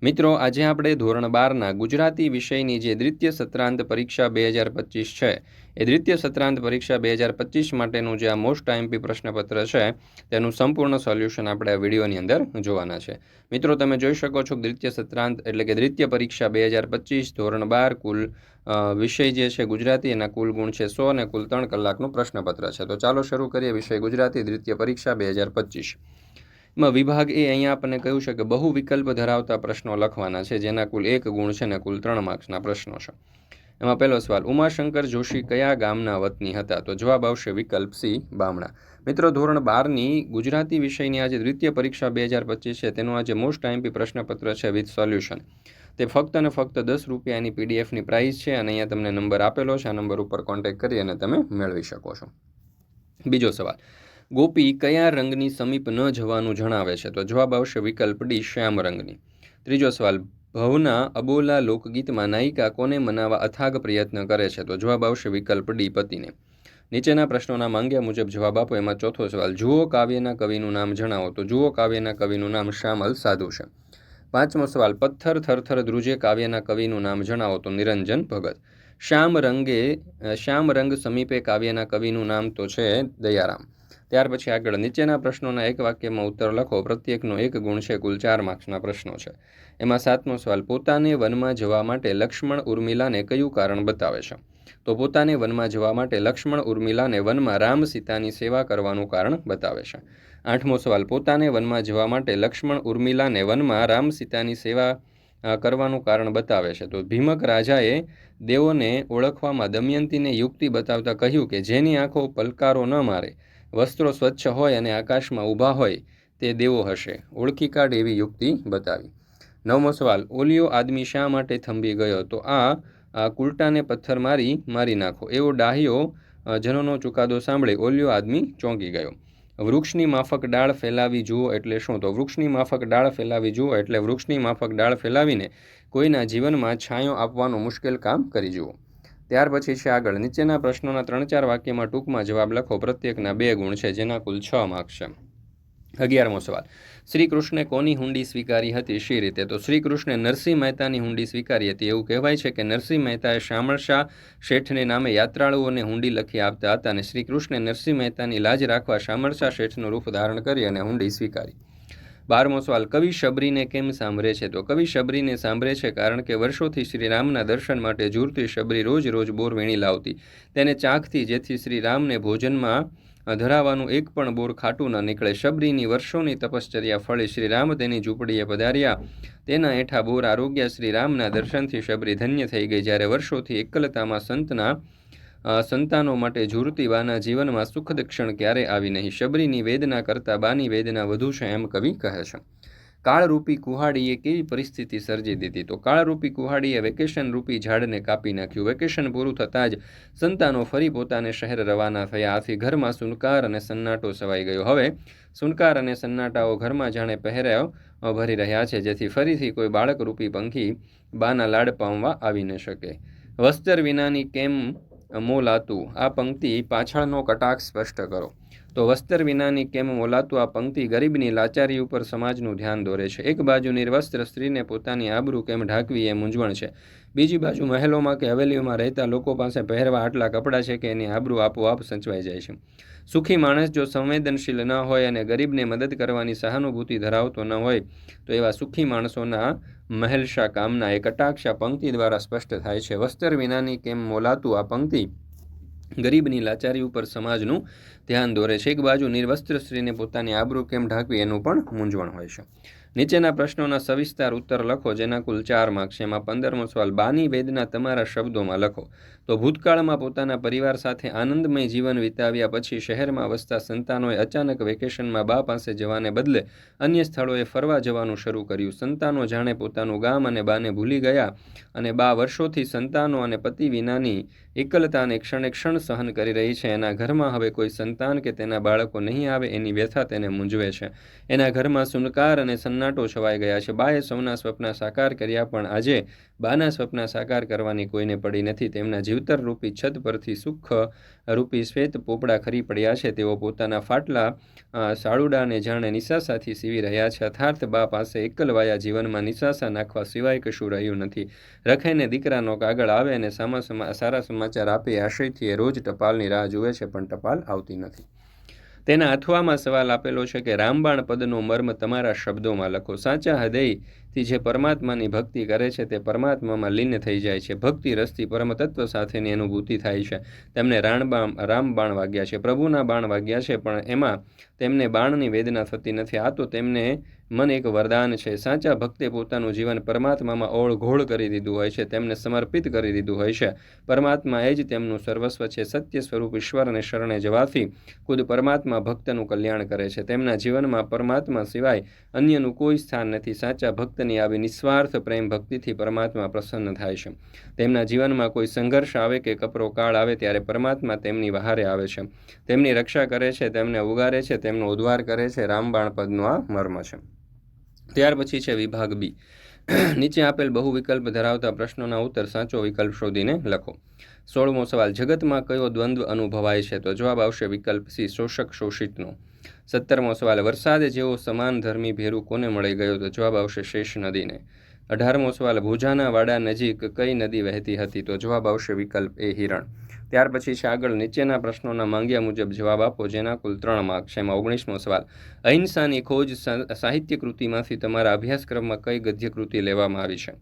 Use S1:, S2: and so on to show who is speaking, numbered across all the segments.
S1: મિત્રો, આજે આપણે ધોરણ બારના ગુજરાતી વિષયની જે દ્વિતીય સત્રાંત પરીક્ષા બે હજાર પચીસ છે, એ દ્વિતીય સત્રાંત પરીક્ષા બે હજાર પચીસ માટેનું જે આ મોસ્ટ આઈએમપી પ્રશ્નપત્ર છે, તેનું સંપૂર્ણ સોલ્યુશન આપણે આ વિડીયોની અંદર જોવાના છે. મિત્રો, તમે જોઈ શકો છો દ્વિતીય સત્રાંત એટલે કે દ્વિતીય પરીક્ષા બે હજાર પચીસ ધોરણ બાર કુલ વિષય જે છે ગુજરાતી, એના કુલ ગુણ છે સો અને કુલ ત્રણ કલાકનું પ્રશ્નપત્ર છે. તો ચાલો શરૂ કરીએ વિષય ગુજરાતી દ્વિતીય પરીક્ષા બે હજાર પચીસ. એમાં વિભાગ એ અહીંયા આપણને કહ્યું છે કે બહુ વિકલ્પ ધરાવતા પ્રશ્નો લખવાના છે, જેના કુલ એક ગુણ છે ને કુલ ત્રણ માર્ક્સના પ્રશ્નો છે. એમાં પહેલો સવાલ, ઉમાશંકર જોશી કયા ગામના વતની હતા? તો જવાબ આવશે વિકલ્પ સી, બામણા. મિત્રો, ધોરણ બારની ગુજરાતી વિષયની આજે દ્વિતીય પરીક્ષા બે હજાર પચીસ છે, તેનું આજે મોસ્ટ આઈમ્પી પ્રશ્નપત્ર છે વિથ સોલ્યુશન તે ફક્ત અને ફક્ત દસ રૂપિયાની પીડીએફની પ્રાઇસ છે અને અહીંયા તમને નંબર આપેલો છે, આ નંબર ઉપર કોન્ટેક્ટ કરી અને તમે મેળવી શકો છો. બીજો સવાલ ગોપી કયા રંગની સમીપ ન જવાનું જણાવે છે? તો જવાબ આવશે વિકલ્પ ડી, શ્યામ રંગની. ત્રીજો સવાલ, ભવના અબોલા લોકગીતમાં નાયિકા કોને મનાવવા અથાગ પ્રયત્ન કરે છે? તો જવાબ આવશે વિકલ્પ ડી, પતિને. નીચેના પ્રશ્નોના માંગ્યા મુજબ જવાબ આપો. એમાં ચોથો સવાલ, જુઓ કાવ્યના કવિનું નામ જણાવો. તો જુઓ કાવ્યના કવિનું નામ શ્યામલ સાધુ છે. પાંચમો સવાલ, પથ્થર થરથર ધ્રુજે કાવ્યના કવિનું નામ જણાવો. તો નિરંજન ભગત. શ્યામ રંગે, શ્યામ રંગ સમીપે કાવ્યના કવિનું નામ તો છે દયારામ. ત્યાર પછી આગળ નીચેના પ્રશ્નોના એક વાક્યમાં ઉત્તર લખો. પ્રત્યેકનો એક ગુણ છે કુલ ચાર માર્ક્સના પ્રશ્નો છે. એમાં સાતમો સવાલ, પોતાને વનમાં જવા માટે લક્ષ્મણ ઉર્મિલાને કયું કારણ બતાવે છે? તો પોતાને વનમાં જવા માટે લક્ષ્મણ ઉર્મિલાને વનમાં રામ સીતાની સેવા કરવાનું કારણ બતાવે છે. આઠમો સવાલ, પોતાને વનમાં જવા માટે લક્ષ્મણ ઉર્મિલાને વનમાં રામ સીતાની સેવા કરવાનું કારણ બતાવે છે? તો ભીમક રાજાએ દેવોને ઓળખવામાં દમયંતીને યુક્તિ બતાવતા કહ્યું કે જેની આંખો પલકારો ન મારે વસ્ત્રો સ્વચ્છ હોય અને આકાશમાં ઊભા હોય તે દેવો હશે. ઓળખી કાઢ એવી યુક્તિ બતાવી. નવમો સવાલ, ઓલિયો આદમી શા માટે થંભી ગયો? તો આ કુલટાને પથ્થર મારી મારી નાખો. એવો ડાહ્યો જનોનો ચુકાદો સાંભળે ઓલિયો આદમી ચોંકી ગયો. વૃક્ષની માફક ડાળ ફેલાવી જુઓ એટલે શું? તો વૃક્ષની માફક ડાળ ફેલાવી જુઓ એટલે વૃક્ષની માફક ડાળ ફેલાવીને કોઈના જીવનમાં છાંયો આપવાનું મુશ્કેલ કામ કરી જુઓ. ત્યાર પછી છે આગળ. નીચેના પ્રશ્નોના ત્રણ ચાર વાક્યમાં ટૂંકમાં જવાબ લખો. પ્રત્યેકના બે ગુણ છે, જેના કુલ છ માર્ક છે. અગિયારમો સવાલ. શ્રી કૃષ્ણે કોની હુંડી સ્વીકારી હતી શી રીતે? તો શ્રી કૃષ્ણે નરસિંહ મહેતાની હુંડી સ્વીકારી હતી. એવું કહેવાય છે કે નરસિંહ મહેતાએ શામળ શાહ શેઠને નામે યાત્રાળુઓને હુંડી લખી આપતા હતા અને શ્રી કૃષ્ણે નરસિંહ મહેતાની લાજ રાખવા શામળ શેઠનું રૂપ ધારણ કરી અને હુંડી સ્વીકારી. બારમો સવાલ, કવિ શબરીને કેમ સાંભળે છે? તો કવિ શબરીને સાંભળે છે કારણ કે વર્ષોથી શ્રીરામના દર્શન માટે ઝૂરતી શબરી રોજ રોજ બોર વીણી લાવતી. તેને ચાખતી જેથી શ્રી રામને ભોજનમાં ધરાવાનું એક પણ બોર ખાટું ન નીકળે. શબરીની વર્ષોની તપશ્ચર્યા ફળે શ્રીરામ તેની ઝૂંપડીએ પધાર્યા. તેના હેઠા બોર આરોગ્ય શ્રીરામના દર્શનથી શબરી ધન્ય થઈ ગઈ જ્યારે વર્ષોથી એકલતામાં સંતના સંતાનો માટે ઝૂરતી બાના જીવનમાં સુખદ ક્ષણ ક્યારે આવી નહીં? શબરીની વેદના કરતાં બાની વેદના વધુ છે એમ કવિ કહે છે. કાળરૂપી કુહાડીએ કેવી પરિસ્થિતિ સર્જી દીધી? તો કાળરૂપી કુહાડીએ વેકેશન રૂપી ઝાડને કાપી નાખ્યું. વેકેશન પૂરું થતાં જ સંતાનો ફરી પોતાને શહેર રવાના થયા. આથી ઘરમાં સુનકાર અને સન્નાટો સવાઈ ગયો. હવે સુનકાર અને સન્નાટાઓ ઘરમાં જાણે પહેર્યા ભરી રહ્યા છે, જેથી ફરીથી કોઈ બાળકરૂપી પંખી બાના લાડ પામવા આવી ન શકે. વસ્ત્ર વિનાની કેમ મોલાતું આ પંક્તિ પાછળનો કટાક્ષ સ્પષ્ટ કરો. તો વસ્ત્ર વિનાની કેમ મોલાતું આ પંક્તિ ગરીબની લાચારી ઉપર સમાજનું ધ્યાન દોરે છે? એક બાજુ નિર્વસ્ત્ર સ્ત્રીને પોતાની આબરૂ કેમ ઢાંકવી એ મૂંઝવણ છે? બીજી બાજુ મહેલોમાં કે હવેલીઓમાં રહેતા લોકો પાસે પહેરવા આટલા કપડાં છે કે એની આબરૂ આપોઆપ સચવાઈ જાય છે. સુખી માણસ જો સંવેદનશીલ ન હોય અને ગરીબને મદદ કરવાની સહાનુભૂતિ ધરાવતો ન હોય, તો એવા સુખી માણસોના મહેલશા કામના એ કટાક્ષા પંક્તિ દ્વારા સ્પષ્ટ થાય છે. વસ્ત્ર વિનાની કેમ મોલાતું આ પંક્તિ ગરીબની લાચારી ઉપર સમાજનું ધ્યાન દોરે છે. એક બાજુ નિર્વસ્ત્ર સ્ત્રીને પોતાની આબરૂ કેમ ઢાંકવી એનું પણ મૂંઝવણ હોય છે. નીચેના પ્રશ્નોના સવિસ્તાર ઉત્તર લખો, જેના કુલ ચાર માર્ક્સ એમાં પંદરમો સવાલ, બાની વેદના તમારા શબ્દોમાં લખો. તો ભૂતકાળમાં પોતાના પરિવાર સાથે આનંદમય જીવન વિતાવ્યા પછી શહેરમાં વસતા સંતાનોએ અચાનક વેકેશનમાં બા પાસે જવાને બદલે અન્ય સ્થળોએ ફરવા જવાનું શરૂ કર્યું. સંતાનો જાણે પોતાનું ગામ અને બાને ભૂલી ગયા અને બા વર્ષોથી સંતાનો અને પતિ વિનાની એકલતાને ક્ષણે ક્ષણ સહન કરી રહી છે. એના ઘરમાં હવે કોઈ સંતાન કે તેના બાળકો નહીં આવે એની વ્યથા તેને મૂંઝવે છે. એના ઘરમાં સુનકાર અને સન્ના સન્નાટો છવાઈ ગયા છે. બાએ સૌના સ્વપ્ન સાકાર કર્યા પણ આજે બાના સ્વપ્ન સાકાર કરવાની કોઈને પડી નથી. તેમના જીવતર રૂપી છત પરથી સુખ રૂપી શ્વેત પોપડા ખરી પડ્યા છે. તેઓ પોતાના ફાટલા સાળુડાને જાણે નિશાસાથી સીવી રહ્યા છે. અથાર્થ બા પાસે એકલવાયા જીવનમાં નિશાસા નાખવા સિવાય કશું રહ્યું નથી. રખાઈને દીકરાનો કાગળ આવે અને સારા સમાચાર આપે આશયથી એ રોજ ટપાલની રાહ જુએ છે, પણ ટપાલ આવતી નથી. તેના અથવામાં સવાલ આપેલો છે કે રામબાણ પદનો મર્મ તમારા શબ્દોમાં લખો. સાચા હૃદયથી જે પરમાત્માની ભક્તિ કરે છે તે પરમાત્મામાં લીન થઈ જાય છે. ભક્તિ રસથી પરમતત્વ સાથેની અનુભૂતિ થાય છે. તેમને રાણબાણ રામબાણ વાગ્યા છે. પ્રભુના બાણ વાગ્યા છે, પણ એમાં તેમને બાણની વેદના થતી નથી. આ તો તેમને મન એક વરદાન છે. સાચા ભક્તે પોતાનું જીવન પરમાત્મામાં ઓળઘોળ કરી દીધું હોય છે, તેમને સમર્પિત કરી દીધું હોય છે. પરમાત્મા એ જ તેમનું સર્વસ્વ છે. સત્ય સ્વરૂપ ઈશ્વરને શરણે જવાથી ખુદ પરમાત્મા ભક્તનું કલ્યાણ કરે છે. તેમના જીવનમાં પરમાત્મા સિવાય અન્યનું કોઈ સ્થાન નથી. સાચા ભક્તની આવી નિસ્વાર્થ પ્રેમ ભક્તિથી પરમાત્મા પ્રસન્ન થાય છે. તેમના જીવનમાં કોઈ સંઘર્ષ આવે કે કપરો કાળ આવે ત્યારે પરમાત્મા તેમની વહારે આવે છે. તેમની રક્ષા કરે છે, તેમને ઉગારે છે, તેમનો ઉદ્વાર કરે છે. રામબાણ પદનો આ મર્મ છે. ત્યાર પછી છે વિભાગ બી. નીચે આપેલ બહુ વિકલ્પ ધરાવતા પ્રશ્નોના ઉત્તર સાચો વિકલ્પ શોધીને લખો. સોળમો સવાલ, જગતમાં કયો દ્વંદ્વ અનુભવાય છે? તો જવાબ આવશે વિકલ્પ સી, શોષક શોષિતનો. સત્તરમો સવાલ, વરસાદ જેવો સમાન ધર્મી ભેરું કોને મળી ગયો? તો જવાબ આવશે શેષ નદીને. અઢારમો સવાલ, ભુજાના વાડા નજીક કઈ નદી વહેતી હતી? તો જવાબ આવશે વિકલ્પ એ હિરણ. ત્યાર પછી છે આગળ નીચેના પ્રશ્નોના માંગ્યા મુજબ જવાબ આપો, જેના કુલ ત્રણ માર્ક છે. એમાં ઓગણીસમો સવાલ, અહિંસાની ખોજ સાહિત્ય કૃતિમાંથી તમારા અભ્યાસક્રમમાં કઈ ગદ્ય કૃતિ લેવામાં આવી છે?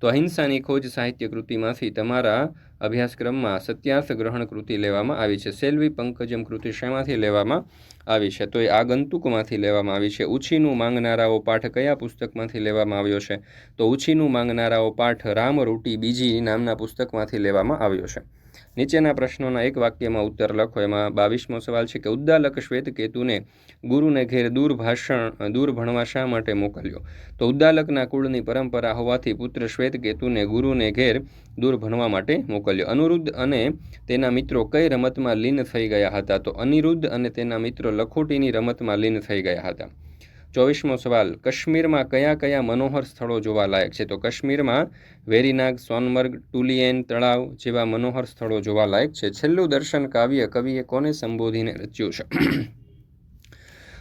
S1: તો અહિંસાની ખોજ સાહિત્ય કૃતિમાંથી તમારા અભ્યાસક્રમમાં સત્યાર્થ ગ્રહણ કૃતિ લેવામાં આવી છે. સેલ્વી પંકજમ કૃતિ શેમાંથી લેવામાં આવી છે? તો એ આગંતુકમાંથી લેવામાં આવી છે. ઉછીનું માંગનારાઓ પાઠ કયા પુસ્તકમાંથી લેવામાં આવ્યો છે? તો ઉછીનું માંગનારાઓ પાઠ રામ રૂટી બીજી નામના પુસ્તકમાંથી લેવામાં આવ્યો છે. નીચેના પ્રશ્નોના એક વાક્યમાં ઉત્તર લખો. એમાં બાવીસમો સવાલ છે કે ઉદ્દાલક શ્વેત કેતુને ગુરુને ઘેર દૂર ભાષણ, દૂર ભણવા શા માટે મોકલ્યો? તો ઉદ્દાલકના કુળની પરંપરા હોવાથી પુત્ર શ્વેત કેતુને ગુરુને ઘેર દૂર ભણવા માટે મોકલ્યો. અનુરુદ્ધ અને તેના મિત્રો કઈ રમતમાં લીન થઈ ગયા હતા? તો અનિરુદ્ધ અને તેના મિત્રો લખોટીની રમતમાં લીન થઈ ગયા હતા. ચોવીસમો સવાલ, કાશ્મીરમાં કયા કયા મનોહર સ્થળો જોવાલાયક છે? તો કાશ્મીરમાં વેરીનાગ, સોનમર્ગ ટુલિએન તળાવ જેવા મનોહર સ્થળો જોવાલાયક છે. છેલ્લું દર્શન કાવ્ય કવિએ કોને સંબોધીને રચ્યું છે?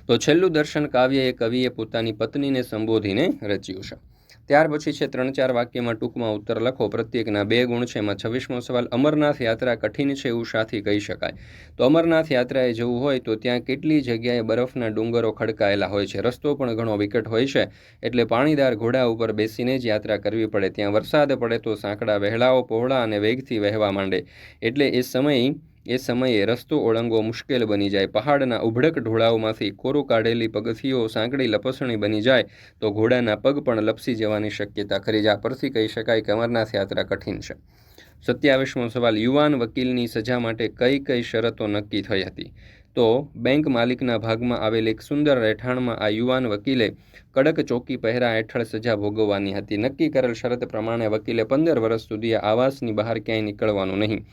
S1: તો છેલ્લું દર્શન કાવ્ય એ કવિએ પોતાની પત્નીને સંબોધીને રચ્યું છે. ત્યાર પછી છે ત્રણ ચાર વાક્યમાં ટૂંકમાં ઉત્તર લખો. પ્રત્યેકના બે ગુણ છે. એમાં છવ્વીસમો સવાલ, અમરનાથ યાત્રા કઠિન છે? એવું શાથી કહી શકાય. તો અમરનાથ યાત્રાએ જવું હોય તો ત્યાં કેટલી જગ્યાએ બરફના ડુંગરો ખડકાયેલા હોય છે? રસ્તો પણ ઘણો વિકટ હોય છે. એટલે પાણીદાર ઘોડા ઉપર બેસીને જ યાત્રા કરવી પડે. ત્યાં વરસાદ પડે તો સાંકડા વહેલાઓ પહોળા અને વેગથી વહેવા માંડે. એટલે એ સમય એ સમયે રસ્તો ઓળંગવો મુશ્કેલ બની જાય. પહાડના ઉભડક ઢોળાવમાંથી કોરો કાઢેલી પગથીઓ સાંકડી લપસણી બની જાય તો ઘોડાના પગ પણ લપસી જવાની શક્યતા ખરી. જ આ પરથી કહી શકાય કે અમરનાથ યાત્રા કઠિન છે. સત્યાવીસમો સવાલ, યુવાન વકીલની સજા માટે કઈ કઈ શરતો નક્કી થઈ હતી? તો, બેંક માલિકના ભાગમાં આવેલ એક સુંદર રહેઠાણમાં આ યુવાન વકીલે કડક ચોકી પહેરા હેઠળ સજા ભોગવવાની હતી. નક્કી કરેલ શરત પ્રમાણે વકીલે પંદર વર્ષ સુધી આવાસની બહાર ક્યાંય નીકળવાનું નહીં.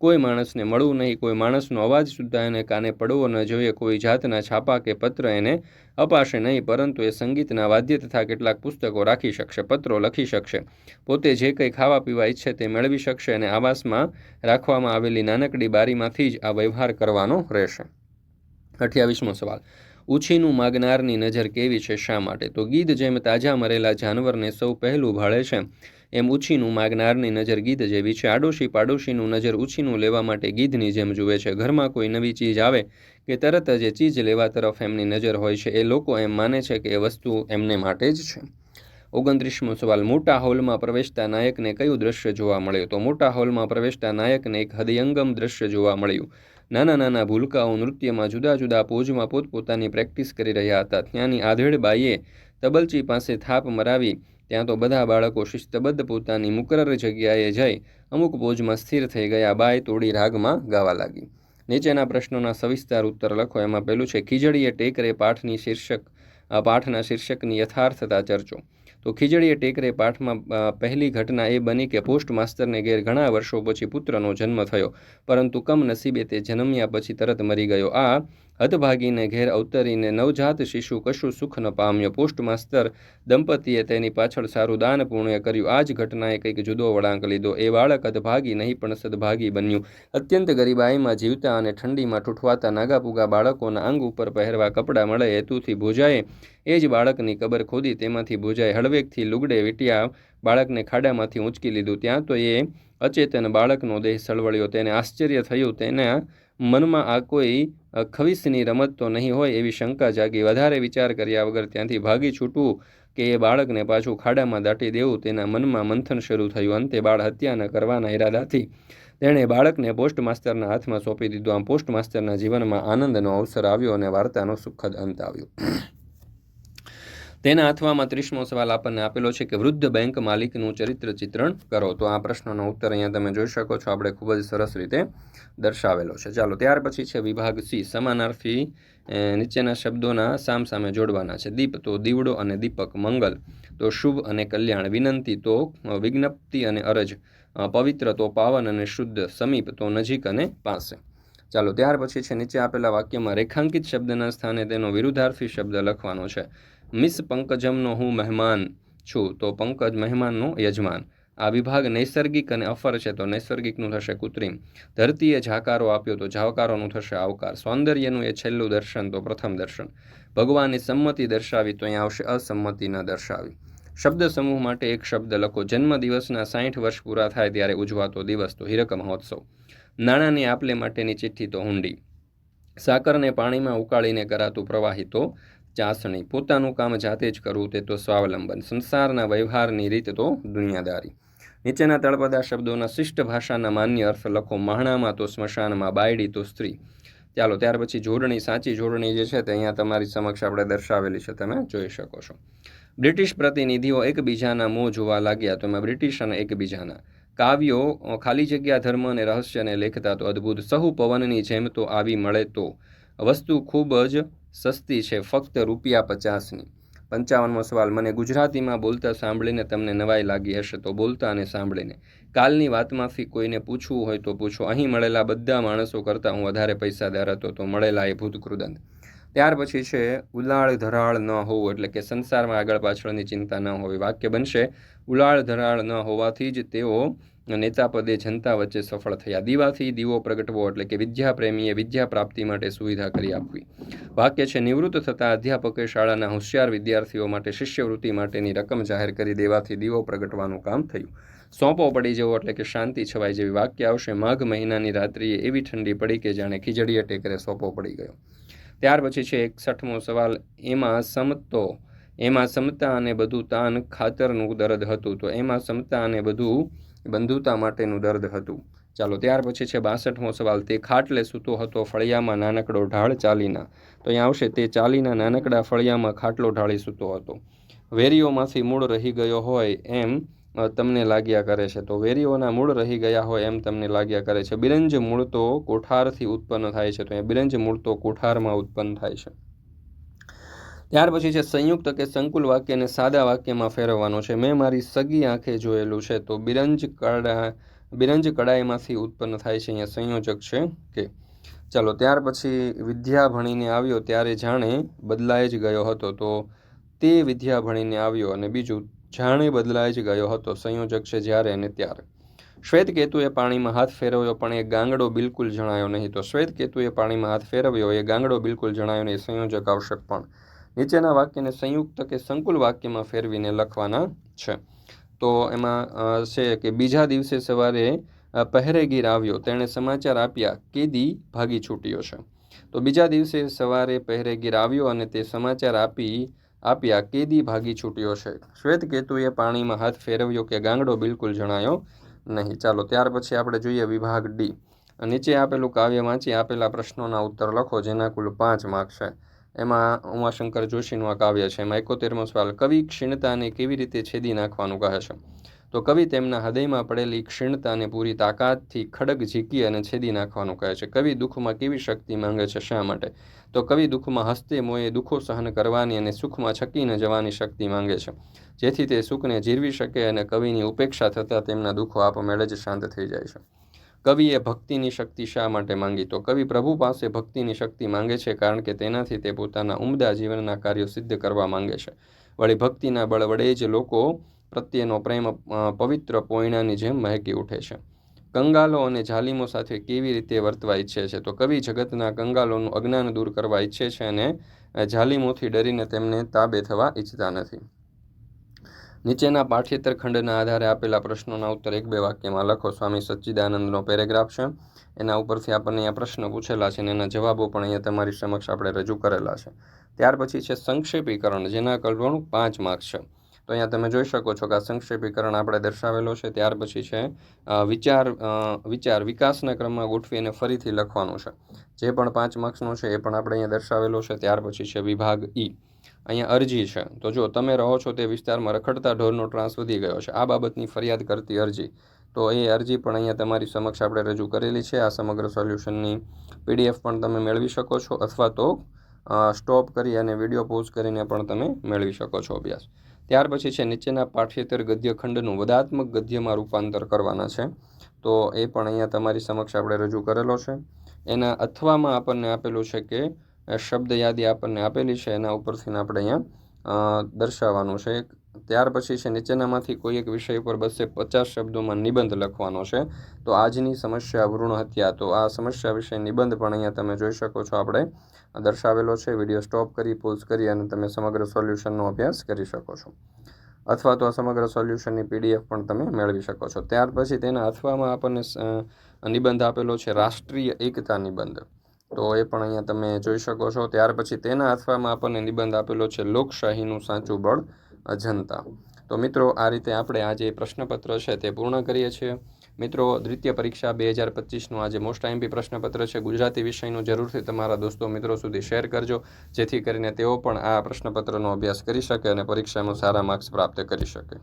S1: કોઈ માણસને મળવું નહીં, કોઈ માણસનો અવાજ સુદ્ધા એને કાને પડવો ન જોઈએ, કોઈ જાતના છાપા કે પત્ર એને અપાશે નહીં, પરંતુ એ સંગીતના વાદ્ય તથા કેટલાક પુસ્તકો રાખી શકશે, પત્રો લખી શકશે. પોતે જે કંઈ ખાવા પીવા ઈચ્છે તે મેળવી શકશે અને આવાસમાં રાખવામાં આવેલી નાનકડી બારીમાંથી જ આ વ્યવહાર કરવાનો રહેશે. અઠ્યાવીસમો સવાલ. ઉછીનું માગનારની નજર કેવી છે, શા માટે? તો ગીધ જેમ તાજા મરેલા જાનવરને સૌ પહેલું ભાળે છે. એમ ઉછીનું માગનારની નજર ગીધ જેવી છે. આડોશી પાડોશીનું નજર ઉછીનું લેવા માટે ગીધની જેમ જુએ છે. ઘરમાં કોઈ નવી ચીજ આવે કે તરત જ એ ચીજ લેવા તરફ એમની નજર હોય છે. એ લોકો એમ માને છે કે એ વસ્તુ એમને માટે જ છે. ઓગણત્રીસમો સવાલ, મોટા હોલમાં પ્રવેશતા નાયકને કયું દ્રશ્ય જોવા મળ્યું? તો મોટા હોલમાં પ્રવેશતા નાયકને એક હૃદયંગમ દ્રશ્ય જોવા મળ્યું. નાના નાના ભૂલકાઓ નૃત્યમાં જુદા જુદા પોજમાં પોતપોતાની પ્રેક્ટિસ કરી રહ્યા હતા. ત્યાંની આધેડ બાઈએ તબલચી પાસે થાપ મરાવી ત્યાં તો બધા બાળકો શિસ્તબદ્ધ પોતાની મુકરર જગ્યાએ જઈ અમુક પોજમાં સ્થિર થઈ ગયા. બાય તોડી રાગમાં ગાવા લાગી. નીચેના પ્રશ્નોના સવિસ્તાર ઉત્તર લખો. એમાં પહેલું છે, ખીજડીએ ટેકરે પાઠની શીર્ષક પાઠના શીર્ષકની યથાર્થતા ચર્ચો. તો ખીજડીએ ટેકરે પાઠમાં પહેલી ઘટના એ બની કે પોસ્ટ માસ્તરને ઘેર ઘણા વર્ષો પછી પુત્રનો જન્મ થયો, પરંતુ કમનસીબે તે જન્મ્યા પછી તરત મરી ગયો. આ હતભાગીને ઘેર અવતરીને નવજાત શિશુ કશું સુખ ન પામ્યો. પોસ્ટ માસ્તર દંપતીએ તેની પાછળ સારું દાન પૂર્ણ કર્યું. આ જ ઘટનાએ કંઈક જુદો વળાંક લીધો. એ બાળક હદભાગી નહીં, પણ સદભાગી બન્યું. અત્યંત ગરીબાઈમાં જીવતા અને ઠંડીમાં ઠૂઠવાતા નાગાપુગા બાળકોના અંગ ઉપર પહેરવા કપડાં મળે હેતુથી ભોજાએ એ જ બાળકની કબર ખોદી તેમાંથી ભોજાએ હળવેકથી લુગડે વીટ્યા બાળકને ખાડામાંથી ઊંચકી લીધું. ત્યાં તો એ અચેતન બાળકનો દેહ સળવળ્યો. તેને આશ્ચર્ય થયું. તેના મનમાં આ કોઈ ખવિસની રમત તો નહીં હોય એવી શંકા જાગી. વધારે વિચાર કર્યા વગર ત્યાંથી ભાગી છૂટવું કે એ બાળકને પાછું ખાડામાં દાટી દેવું તેના મનમાં મંથન શરૂ થયું. અંતે બાળ હત્યા ન કરવાના ઈરાદાથી તેણે બાળકને પોસ્ટ માસ્ટરના હાથમાં સોંપી દીધું. આમ પોસ્ટ માસ્ટરના જીવનમાં આનંદનો અવસર આવ્યો અને વાર્તાનો સુખદ અંત આવ્યો. તેના હાથમાં ત્રીસમો સવાલ આપણને આપેલો છે કે વૃદ્ધ બેંક માલિકનું ચરિત્ર ચિત્રણ કરો. તો આ પ્રશ્નનો ઉત્તર અહીંયા તમે જોઈ શકો છો. આપણે ખૂબ જ સરસ રીતે દર્શાવેલો છે. ચાલો, ત્યાર પછી છે વિભાગ સી. સમાનાર્થી નીચેના શબ્દોના સામ સામે જોડવાના છે. દીપ તો દીવડો અને દીપક મંગલ. તો શુભ અને કલ્યાણ. વિનંતી તો વિજ્ઞપ્તિ અને અરજ. પવિત્ર તો પાવન અને શુદ્ધ સમીપ તો નજીક અને પાસે. ચાલો, ત્યાર પછી છે નીચે આપેલા વાક્યમાં રેખાંકિત શબ્દના સ્થાને તેનો વિરુદ્ધાર્થી શબ્દ લખવાનો છે. મિસ પંકજમનો હું મહેમાન છું, તો પંકજ મહેમાનનો યજમાન. આ વિભાગ નૈસર્ગિક અને અફર છે, તો નૈસર્ગિકનું થશે કૃત્રિમ. ધરતીએ ઝાકારો આપ્યો, તો ઝાકારોનું થશે આવકાર. સૌંદર્યનું એ છેલ્લું દર્શન, તો પ્રથમ દર્શન. ભગવાનની સંમતિ દર્શાવી, તો અહીંયા આવશે અસંમતિ ન દર્શાવી. શબ્દ સમૂહ માટે એક શબ્દ લખો જન્મ દિવસના સાઠ વર્ષ પૂરા થાય ત્યારે ઉજવાતો દિવસ, તો હીરક મહોત્સવ. નાણાંની આપલે માટેની ચિઠ્ઠી, તો હુંડી. સાકરને પાણીમાં ઉકાળીને કરાતું પ્રવાહી, તો ચાસણી પોતાનું કામ જાતે જ કરવું તે તો સ્વાવલંબન. સંસારના વ્યવહારની રીત તો દુનિયાદારી. નીચેના તળપદા શબ્દોના શિષ્ટ ભાષાના માન્ય અર્થ લખો. માહણામાં તો સ્મશાનમાં બાયડી તો સ્ત્રી. ચાલો, ત્યાર પછી જોડણી, સાચી જોડણી જે છે તે અહીંયા તમારી સમક્ષ આપણે દર્શાવેલી છે. તમે જોઈ શકો છો. બ્રિટિશ પ્રતિનિધિઓ એકબીજાના મોં જોવા લાગ્યા તો એમાં બ્રિટિશ અને એકબીજાના. કાવ્યો ખાલી જગ્યા, ધર્મ અને રહસ્યને લેખતા તો અદ્ભુત. સહુ પવનની જેમ તો આવી મળે તો. વસ્તુ ખૂબ જ સસ્તી છે, ફક્ત રૂપિયા પચાસની. પંચાવનમો સવાલ, મને ગુજરાતીમાં બોલતા સાંભળીને તમને નવાઈ લાગી હશે તો બોલતા અને સાંભળીને. કાલની વાતમાંથી કોઈને પૂછવું હોય તો પૂછો. અહીં મળેલા બધા માણસો કરતાં હું વધારે પૈસાદાર હતો તો મળેલા એ ભૂતકૃદંત. ત્યાર પછી છે, ઉલાળ ધરાળ ન હોવું એટલે કે સંસારમાં આગળ પાછળની ચિંતા ન હોવી. વાક્ય બનશે, ઉલાળ ધરાળ ન હોવાથી જ તેઓ નેતા પદે જનતા વચ્ચે સફળ થયા. દીવાથી દીવો પ્રગટવો એટલે કે વિદ્યા પ્રેમીએ વિદ્યા પ્રાપ્તિ માટે સુવિધા કરી આપવી. વાક્ય છે, નિવૃત્ત થતા અધ્યાપકે શાળાના હોશિયાર વિદ્યાર્થીઓ માટે શિષ્યવૃત્તિ માટેની રકમ જાહેર કરી દેવાથી દીવો પ્રગટવાનું કામ થયું. સોંપો પડી જવો એટલે કે શાંતિ છવાય જેવી વાક્ય આવશે. માઘ મહિનાની રાત્રિએ એવી ઠંડી પડી કે જાણે ખીજડીએ ટેકરે સોંપો પડી ગયો. ત્યાર પછી છે, એકસઠમો સવાલ, એમાં સમતો, એમાં સમતા અને બધું તાન ખાતરનું દર્દ હતું? તો એમાં સમતા અને બધું બંધુતા માટેનું દર્દ હતું. ચાલો, ત્યાર પછી છે બાસઠમો સવાલ. તે ખાટલે સૂતો હતો ફળિયામાં નાનકડો ઢાળ ચાલીના. તો અહીંયા આવશે, તે ચાલીના નાનકડા ફળિયામાં ખાટલો ઢાળી સૂતો હતો. વેરીઓમાંથી મૂળ રહી ગયો હોય એમ તમને લાગ્યા કરે છે. તો વેરીઓના મૂળ રહી ગયા હોય એમ તમને લાગ્યા કરે છે. બિરંજ મૂળ તો કોઠારથી ઉત્પન્ન થાય છે. તો અહીંયા બિરંજ મૂળ તો કોઠારમાં ઉત્પન્ન થાય છે. ત્યાર પછી છે સંયુક્ત કે સંકુલ વાક્યને સાદા વાક્યમાં ફેરવવાનો છે, મેં મારી સગી આંખે જોયેલું છે તો બિરંજ કડા, બિરંજ કડાઈમાંથી ઉત્પન્ન થાય છે અહીંયા સંયોજક છે કે, ચાલો, ત્યાર પછી વિદ્યા ભણીને આવ્યો ત્યારે જાણે બદલાઈ જ ગયો હતો તો તે વિદ્યા ભણીને આવ્યો અને બીજું, જાણે બદલાઈ જ ગયો હતો સંયોજક છે જ્યારે અને ત્યારે. શ્વેતકેતુએ પાણીમાં હાથ ફેરવ્યો, પણ એ ગાંગડો બિલકુલ જણાયો નહીં, તો શ્વેતકેતુએ પાણીમાં હાથ ફેરવ્યો, એ ગાંગડો બિલકુલ જણાયો નહીં, સંયોજક આવશે પણ. નીચેના વાક્યને સંયુક્ત કે સંકુલ વાક્યમાં ફેરવીને લખવાના છે. તો એમાં છે કે બીજા દિવસે સવારે પહેરેગીર આવ્યો. તેણે સમાચાર આપ્યા, કેદી ભાગી છૂટ્યો છે. તો બીજા દિવસે સવારે પહેરેગીર આવ્યો અને તે સમાચાર આપી, આપ્યા, કેદી ભાગી છૂટ્યો છે. શ્વેત કેતુએ પાણીમાં હાથ ફેરવ્યો કે ગાંગડો બિલકુલ જણાયો નહીં. ચાલો, ત્યાર પછી આપણે જોઈએ વિભાગ ડી. નીચે આપેલું કાવ્ય વાંચી આપેલા પ્રશ્નોના ઉત્તર લખો, જેના કુલ પાંચ માર્ક છે. એમાં ઉમાશંકર જોશીનું આ કાવ્ય છે. એમાં એકોતેરમો સવાલ, કવિ ક્ષીણતાને કેવી રીતે છેદી નાખવાનું કહે છે? તો કવિ તેમના હૃદયમાં પડેલી ક્ષીણતાને પૂરી તાકાતથી ખડગ ઝીકી અને છેદી નાખવાનું કહે છે. કવિ દુઃખમાં કેવી શક્તિ માંગે છે શા માટે? તો કવિ દુઃખમાં હસ્તે મોએ દુઃખો સહન કરવાની અને સુખમાં છકીને જવાની શક્તિ માંગે છે. જેથી તે સુખને જીરવી શકે અને કવિની ઉપેક્ષા થતાં તેમના દુઃખો આપમેળે જ શાંત થઈ જાય છે. કવિએ ભક્તિની શક્તિ શા માટે માંગી? તો કવિ પ્રભુ પાસે ભક્તિની શક્તિ માંગે છે કારણ કે તેનાથી તે પોતાના ઉમદા જીવનના કાર્યો સિદ્ધ કરવા માંગે છે. વળી ભક્તિના બળ વડે જ લોકો પ્રત્યેનો પ્રેમ પવિત્ર પોયણાની જેમ મહેકી ઉઠે છે. કંગાલો અને જાલિમો સાથે કેવી રીતે વર્તવા ઈચ્છે છે? તો કવિ જગતના કંગાલોનું અજ્ઞાન દૂર કરવા ઈચ્છે છે અને જાલિમોથી ડરીને તેમને તાબે થવા ઈચ્છતા નથી. નીચેના પાઠ્યેતર ખંડના આધારે આપેલા પ્રશ્નોના ઉત્તર એક બે વાક્યમાં લખો. સ્વામી સચ્ચિદાનંદનો પેરેગ્રાફ છે. એના ઉપરથી આપણને અહીંયા પ્રશ્ન પૂછેલા છે અને એના જવાબો પણ અહીંયા તમારી સમક્ષ આપણે રજૂ કરેલા છે. ત્યાર પછી છે સંક્ષેપીકરણ, જેના કલવાનું પાંચ માર્ક્સ છે. તો અહીંયા તમે જોઈ શકો છો કે આ સંક્ષેપીકરણ આપણે દર્શાવેલો છે. ત્યાર પછી છે વિચાર વિચાર વિકાસના ક્રમમાં ગોઠવી અને ફરીથી લખવાનું છે. જે પણ પાંચ માર્ક્સનો છે એ પણ આપણે અહીંયા દર્શાવેલો છે. ત્યાર પછી છે વિભાગ ઈ. અહીંયા અરજી છે. તો જો તમે રહો છો તે વિસ્તારમાં રખડતા ઢોરનો ટ્રાન્સ વધી ગયો છે. આ બાબતની ફરિયાદ કરતી અરજી. તો એ અરજી પણ અહીંયા તમારી સમક્ષ આપણે રજૂ કરેલી છે. આ સમગ્ર સોલ્યુશનની પીડીએફ પણ તમે મેળવી શકો છો અથવા તો સ્ટોપ કરી અને વીડિયો પોઝ કરીને પણ તમે મેળવી શકો છો અભ્યાસ. ત્યાર પછી છે નીચેના પાઠ્યેતર ગદ્યખંડનું વદાત્મક ગદ્યમાં રૂપાંતર કરવાના છે. તો એ પણ અહીંયા તમારી સમક્ષ આપણે રજૂ કરેલો છે. એના અથવામાં આપણને આપેલું છે કે શબ્દ યાદી આપણને આપેલી છે, એના ઉપરથી આપણે અહીંયા દર્શાવવાનું છે. ત્યાર પછી છે, નીચેનામાંથી કોઈ એક વિષય પર બસે પચાસ શબ્દોમાં નિબંધ લખવાનો છે. તો આજની સમસ્યા ભ્રૂણ હત્યા. તો આ સમસ્યા વિશે નિબંધ પણ અહીંયા તમે જોઈ શકો છો, આપણે દર્શાવેલો છે. વીડિયો સ્ટોપ કરી, પોઝ કરી અને તમે સમગ્ર સોલ્યુશનનો અભ્યાસ કરી શકો છો. અથવા તો આ સમગ્ર સોલ્યુશનની પીડીએફ પણ તમે મેળવી શકો છો. ત્યાર પછી તેના અથવામાં આપણને નિબંધ આપેલો છે, રાષ્ટ્રીય એકતા નિબંધ. તો એ પણ અહીંયા તમે જોઈ શકો છો. ત્યાર પછી તેના અથવામાં આપણને નિબંધ આપેલો છે, લોકશાહીનું સાચું બળ અજંતા. તો મિત્રો, આ રીતે આપણે આ જે પ્રશ્નપત્ર છે તે પૂર્ણ કરીએ છીએ. મિત્રો, દ્વિતીય પરીક્ષા બે હજાર પચીસનું આજે મોસ્ટ આઈમ્પી પ્રશ્નપત્ર છે. ગુજરાતી વિષયનું જરૂરથી તમારા દોસ્તો મિત્રો સુધી શેર કરજો, જેથી કરીને તેઓ પણ આ પ્રશ્નપત્રનો અભ્યાસ કરી શકે અને પરીક્ષામાં સારા માર્ક્સ પ્રાપ્ત કરી શકે.